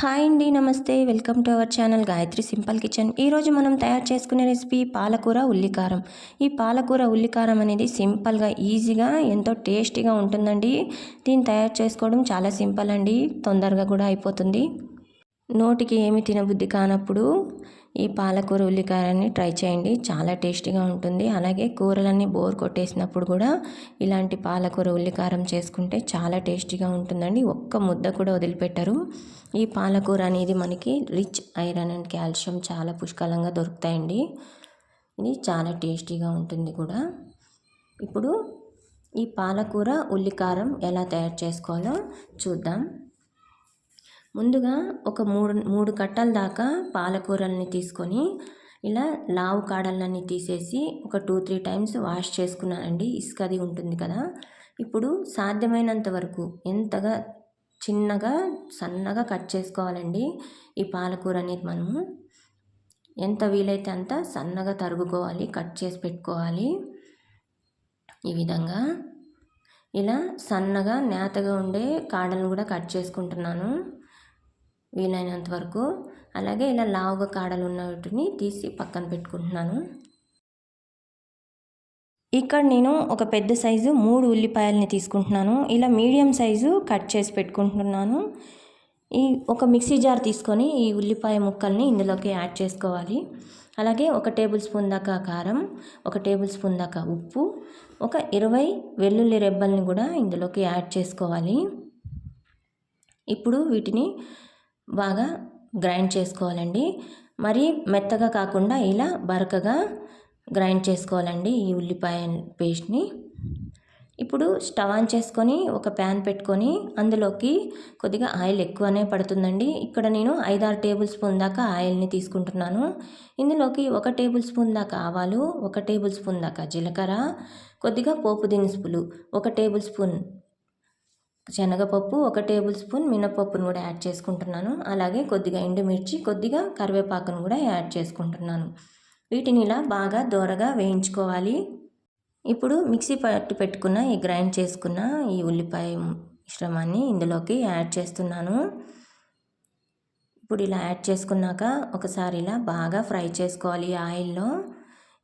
Hi అండి నమస్తే. Welcome to our channel Gayatri simple kitchen. ఈరోజు మనం తయారు చేసుకునే రెసిపీ పాలకూర ఉల్లికారం. ఈ పాలకూర ఉల్లికారం అనేది సింపుల్గా ఈజీగా ఎంతో టేస్టీగా ఉంటుందండి. దీన్ని తయారు చేసుకోవడం చాలా సింపుల్ అండి. తొందరగా కూడా అయిపోతుంది. నోటికి ఏమి తినబుద్ధి కానప్పుడు ఈ పాలకూర ఉల్లికారాన్ని ట్రై చేయండి. చాలా టేస్టీగా ఉంటుంది. అలాగే కూరలన్నీ బోర్ కొట్టేసినప్పుడు కూడా ఇలాంటి పాలకూర ఉల్లికారం చేసుకుంటే చాలా టేస్టీగా ఉంటుందండి. ఒక్క ముద్ద కూడా వదిలిపెట్టరు. ఈ పాలకూర అనేది మనకి రిచ్ ఐరన్ అండ్ కాల్షియం చాలా పుష్కలంగా దొరుకుతాయండి. ఇది చాలా టేస్టీగా ఉంటుంది కూడా. ఇప్పుడు ఈ పాలకూర ఉల్లికారం ఎలా తయారు చేసుకోవాలో చూద్దాం. ముందుగా ఒక మూడు మూడు కట్టల దాకా పాలకూరల్ని తీసుకొని ఇలా లావు కాడలన్నీ తీసేసి ఒక టూ త్రీ టైమ్స్ వాష్ చేసుకున్నానండి ఇసుక అది ఉంటుంది కదా. ఇప్పుడు సాధ్యమైనంత వరకు ఎంతగా చిన్నగా సన్నగా కట్ చేసుకోవాలండి ఈ పాలకూర అనేది మనము. ఎంత వీలైతే అంత సన్నగా తరుగుకోవాలి కట్ చేసి పెట్టుకోవాలి. ఈ విధంగా ఇలా సన్నగా నేతగా ఉండే కాడలను కూడా కట్ చేసుకుంటున్నాను. వీలైనంత వరకు. అలాగే ఇలా లావుగా కాడలు ఉన్న వాటిని తీసి పక్కన పెట్టుకుంటున్నాను. ఇక్కడ నేను ఒక పెద్ద సైజు మూడు ఉల్లిపాయలని తీసుకుంటున్నాను. ఇలా మీడియం సైజు కట్ చేసి పెట్టుకుంటున్నాను. ఈ ఒక మిక్సీ జార్ తీసుకొని ఈ ఉల్లిపాయ ముక్కల్ని ఇందులోకి యాడ్ చేసుకోవాలి. అలాగే ఒక టేబుల్ స్పూన్ దాకా కారం ఒక టేబుల్ స్పూన్ దాకా ఉప్పు ఒక ఇరవై వెల్లుల్లి రెబ్బల్ని కూడా ఇందులోకి యాడ్ చేసుకోవాలి. ఇప్పుడు వీటిని బాగా గ్రైండ్ చేసుకోవాలండి. మరి మెత్తగా కాకుండా ఇలా బరకగా గ్రైండ్ చేసుకోవాలండి ఈ ఉల్లిపాయ పేస్ట్ని. ఇప్పుడు స్టవ్ ఆన్ చేసుకొని ఒక ప్యాన్ పెట్టుకొని అందులోకి కొద్దిగా ఆయిల్ ఎక్కువనే పడుతుందండి. ఇక్కడ నేను ఐదారు టేబుల్ స్పూన్ దాకా ఆయిల్ని తీసుకుంటున్నాను. ఇందులోకి ఒక టేబుల్ స్పూన్ దాకా ఆవాలు ఒక టేబుల్ స్పూన్ దాకా జీలకర్ర కొద్దిగా పోపు దినుసులు ఒక టేబుల్ స్పూన్ శనగపప్పు ఒక టేబుల్ స్పూన్ మినపప్పును కూడా యాడ్ చేసుకుంటున్నాను. అలాగే కొద్దిగా ఎండుమిర్చి కొద్దిగా కరివేపాకును కూడా యాడ్ చేసుకుంటున్నాను. వీటిని ఇలా బాగా దోరగా వేయించుకోవాలి. ఇప్పుడు మిక్సీ పట్టి పెట్టుకున్న ఈ గ్రైండ్ చేసుకున్న ఈ ఉల్లిపాయ మిశ్రమాన్ని ఇందులోకి యాడ్ చేస్తున్నాను. ఇప్పుడు ఇలా యాడ్ చేసుకున్నాక ఒకసారి ఇలా బాగా ఫ్రై చేసుకోవాలి ఆయిల్లో.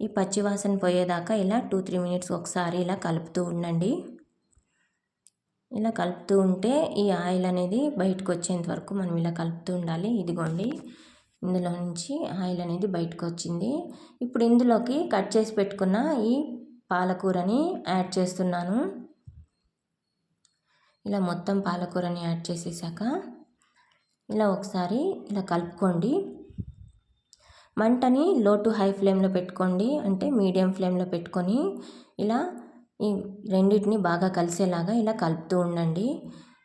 ఈ పచ్చివాసన పోయేదాకా ఇలా టూ త్రీ మినిట్స్ ఒకసారి ఇలా కలుపుతూ ఉండండి. ఇలా కలుపుతూ ఉంటే ఈ ఆయిల్ అనేది బయటకు వచ్చేంత వరకు మనం ఇలా కలుపుతూ ఉండాలి. ఇదిగోండి. ఇందులో నుంచి ఆయిల్ అనేది బయటకు వచ్చింది ఇప్పుడు ఇందులోకి కట్ చేసి పెట్టుకున్న ఈ పాలకూరని యాడ్ చేస్తున్నాను. ఇలా మొత్తం పాలకూరని యాడ్ చేసేసాక ఇలా ఒకసారి ఇలా కలుపుకోండి. మంటని లో టు హై ఫ్లేమ్లో పెట్టుకోండి. అంటే మీడియం ఫ్లేమ్లో పెట్టుకొని ఇలా ఈ రెండింటిని బాగా కలిసేలాగా ఇలా కలుపుతూ ఉండండి.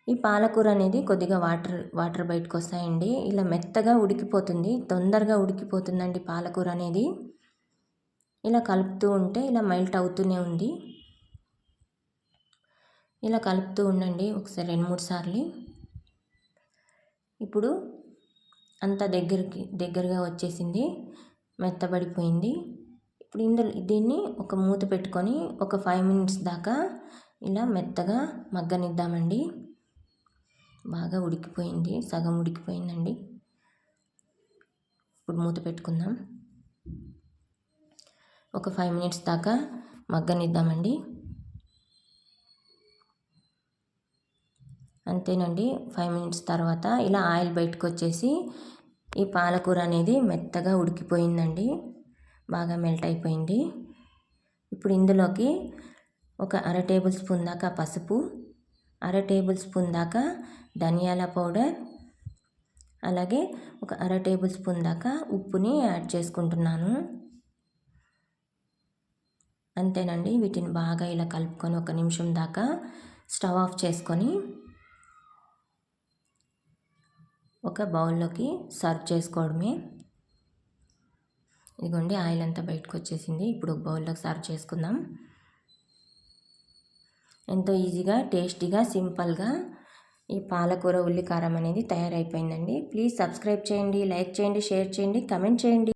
ఈ పాలకూర అనేది కొద్దిగా వాటర్ వాటర్ బయటకు వస్తాయండి. ఇలా మెత్తగా ఉడికిపోతుంది తొందరగా ఉడికిపోతుందండి పాలకూర అనేది. ఇలా కలుపుతూ ఉంటే ఇలా మెల్ట్ అవుతూనే ఉంది. ఇలా కలుపుతూ ఉండండి ఒకసారి రెండు మూడు సార్లు. ఇప్పుడు అంత దగ్గరికి దగ్గరగా వచ్చేసింది మెత్తబడిపోయింది. ఇప్పుడు ఇందులో దీన్ని ఒక మూత పెట్టుకొని ఒక ఫైవ్ మినిట్స్ దాకా ఇలా మెత్తగా మగ్గనిద్దామండి. బాగా ఉడికిపోయింది సగం ఉడికిపోయిందండి. ఇప్పుడు మూత పెట్టుకుందాం. ఒక ఫైవ్ మినిట్స్ దాకా మగ్గనిద్దామండి. అంతేనండి ఫైవ్ మినిట్స్ తర్వాత ఇలా ఆయిల్ బయటకు వచ్చేసి ఈ పాలకూర అనేది మెత్తగా ఉడికిపోయిందండి. బాగా మెల్ట్ అయిపోయింది. ఇప్పుడు ఇందులోకి ఒక అర టేబుల్ స్పూన్ దాకా పసుపు అర టేబుల్ స్పూన్ దాకా ధనియాల పౌడర్ అలాగే ఒక అర టేబుల్ స్పూన్ దాకా ఉప్పుని యాడ్ చేసుకుంటున్నాను. అంతేనండి. వీటిని బాగా ఇలా కలుపుకొని ఒక నిమిషం దాకా స్టవ్ ఆఫ్ చేసుకొని ఒక బౌల్లోకి సర్వ్ చేసుకోవడమే. ఇదిగోండి ఆయిల్ అంతా బయటకు వచ్చేసింది ఇప్పుడు ఒక బౌల్లోకి సర్వ్ చేసుకుందాం. ఎంతో ఈజీగా టేస్టీగా సింపుల్గా ఈ పాలకూర ఉల్లికారం అనేది తయారైపోయిందండి. ప్లీజ్ సబ్స్క్రైబ్ చేయండి లైక్ చేయండి షేర్ చేయండి కమెంట్ చేయండి.